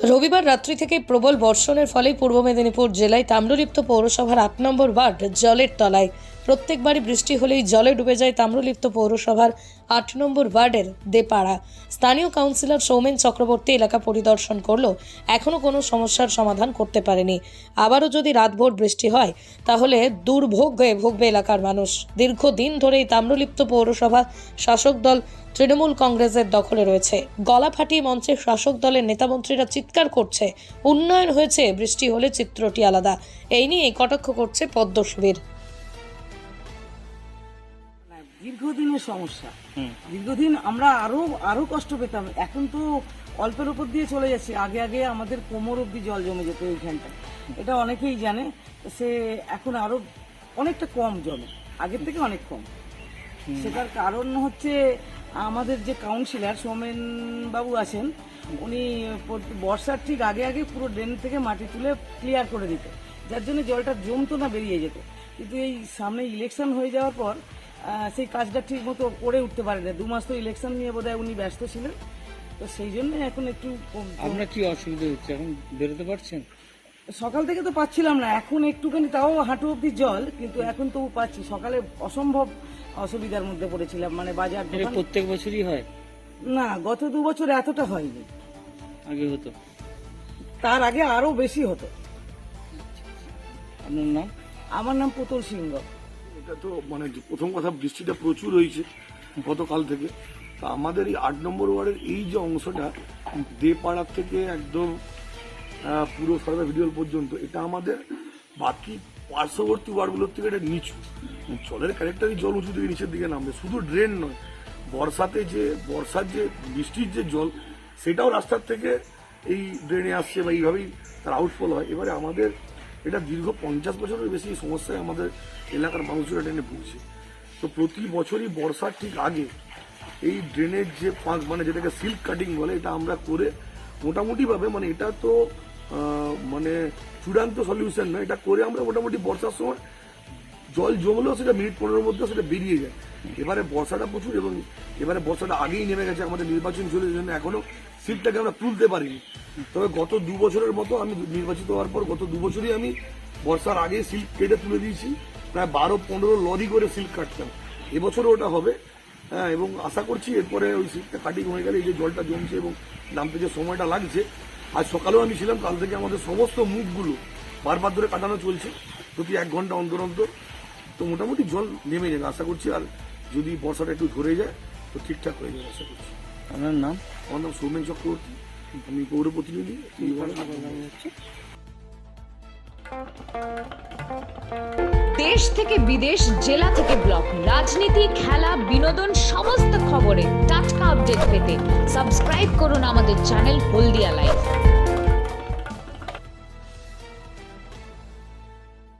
রবিবার রাত্রি থেকে প্রবল বর্ষণের ফলে পূর্ব মেদিনীপুর জেলায় তাম্রলিপ্ত পৌরসভার আট নম্বর ওয়ার্ড জলের তলায় প্রত্যেকবারই বৃষ্টি হলেই জলে ডুবে যায় তাম্রলিপ্ত পৌরসভার আট নম্বর ওয়ার্ডের দেপাড়া। স্থানীয় কাউন্সিলর সৌমেন চক্রবর্তী এলাকা পরিদর্শন করলেও এখনও কোনো সমস্যার সমাধান করতে পারেনি। আবারও যদি রাতভর বৃষ্টি হয়, তাহলে দুর্ভোগে ভুগবে এলাকার মানুষ। দীর্ঘদিন ধরেই তাম্রলিপ্ত পৌরসভা শাসক দল তৃণমূল কংগ্রেসের দখলে রয়েছে। গলা ফাটিয়ে মঞ্চে শাসক দলের নেতামন্ত্রীরা চিৎকার করছে। উন্নয়ন হয়েছে, বৃষ্টি হলে চিত্রটি আলাদা। এই নিয়ে কটাক্ষ করছে পদ্ম দীর্ঘদিনের সমস্যা। দীর্ঘদিন আমরা আরও আরও কষ্ট পেতাম। এখন তো অল্পের উপর দিয়ে চলে যাচ্ছে। আগে আগে আমাদের কোমর অব্দি জল জমে যেত এইখানটা। এটা অনেকেই জানে। সে এখন আরও অনেকটা কম জমে। আগের থেকে অনেক কম। সেটার কারণ হচ্ছে আমাদের যে কাউন্সিলর সোমেন বাবু আছেন উনি বর্ষার ঠিক আগে আগে পুরো ড্রেন থেকে মাটি তুলে ক্লিয়ার করে দিত। যার জন্য জলটা জমতো না বেরিয়ে যেত। কিন্তু এই সামনে ইলেকশন হয়ে যাওয়ার পর সেই কাজটা ঠিক মতো করে উঠতে পারে না। দু মাস তো ইলেকশন নিয়ে বোধহয় উনি ব্যস্ত ছিলেন। তো সেই জন্য এখন একটু আপনার কি অসুবিধা হচ্ছে? এখন বেরোতে পারছেন? সকাল থেকে তো পাচ্ছিলাম না। এখন একটুখানি তাও হাঁটু অব্দি জল কিন্তু এখন তো পাচ্ছি। সকালে অসম্ভব অসুবিধার মধ্যে পড়েছিলাম। মানে বাজার প্রত্যেক বছরই হয়? না গত দু বছর এতটা হয়নি। আগে হতো? তার আগে আরও বেশি হতো। আপনার নাম? আমার নাম পুতুল সিংহ। এটা তো মানে প্রথম কথা বৃষ্টিটা প্রচুর হয়েছে গতকাল থেকে। তা আমাদের এই আট নম্বর ওয়ার্ডের এই যে অংশটা দেপাড়ার থেকে একদম পুরো সারদা ভিডিও পর্যন্ত, এটা আমাদের বাকি পার্শ্ববর্তী ওয়ার্ডগুলোর থেকে এটা নিচু। জলের ক্যারেক্টারই জল উঁচু থেকে নিচের দিকে নামবে, শুধু ড্রেন নয়, বর্ষাতে যে, বর্ষার যে, বৃষ্টির যে জল, সেটাও রাস্তার থেকে এই ড্রেনে আসছে বা এইভাবেই তার আউটফল হয়। এবারে আমাদের এটা দীর্ঘ পঞ্চাশ বছরের বেশি সমস্যায় আমাদের এলাকার মানুষরা ট্রেনে ভুগছে। তো প্রতি বছরই বর্ষার ঠিক আগে এই ড্রেনের যে ফাঁক মানে যেটাকে সিল্ক কাটিং বলে, এটা আমরা করে মোটামুটিভাবে মানে এটা তো মানে চূড়ান্ত সলিউশন নয়, এটা করে আমরা মোটামুটি বর্ষার সময় জল জমলেও সেটা মিনিট পনেরোর মধ্যে সেটা বেরিয়ে যায়। এবারে বর্ষাটা প্রচুর এবং এবারে বর্ষাটা আগেই নেমে গেছে, আমাদের নির্বাচন চলে জন্য এখনও সিটটাকে আমরা তুলতে পারিনি। তবে গত দু বছরের মতো আমি নির্বাচিত হওয়ার পর গত দু বছরই আমি বর্ষার আগে সিল্ক কেটে তুলে দিয়েছি, প্রায় বারো পনেরো লরি করে সিল্ক কাটতাম। এবছরও ওটা হবে। হ্যাঁ এবং আশা করছি এরপরে ওই সিল্কটা কাটিং হয়ে গেলে এই যে জলটা জমছে এবং নামতে যে সময়টা লাগছে, আজ সকালেও আমি ছিলাম, কাল থেকে আমাদের সমস্ত মুখগুলো বারবার ধরে কাটানো চলছে, প্রতি এক ঘণ্টা অন্তর অন্তর। তো মোটামুটি জল নেমে যাবে আশা করছি। আর যদি বর্ষাটা একটু ধরে যায় তো ঠিকঠাক হয়ে যাবে। আশা করছি আপনার নাম? আমার নাম সৌমেন চক্রবর্তী। আমি পৌর প্রতিনিধি। দেশ থেকে বিদেশ জেলা থেকে ব্লক রাজনীতি খেলা বিনোদন সমস্ত খবরে টাটকা আপডেট পেতে সাবস্ক্রাইব করুন আমাদের চ্যানেল হলদিয়া লাইভ।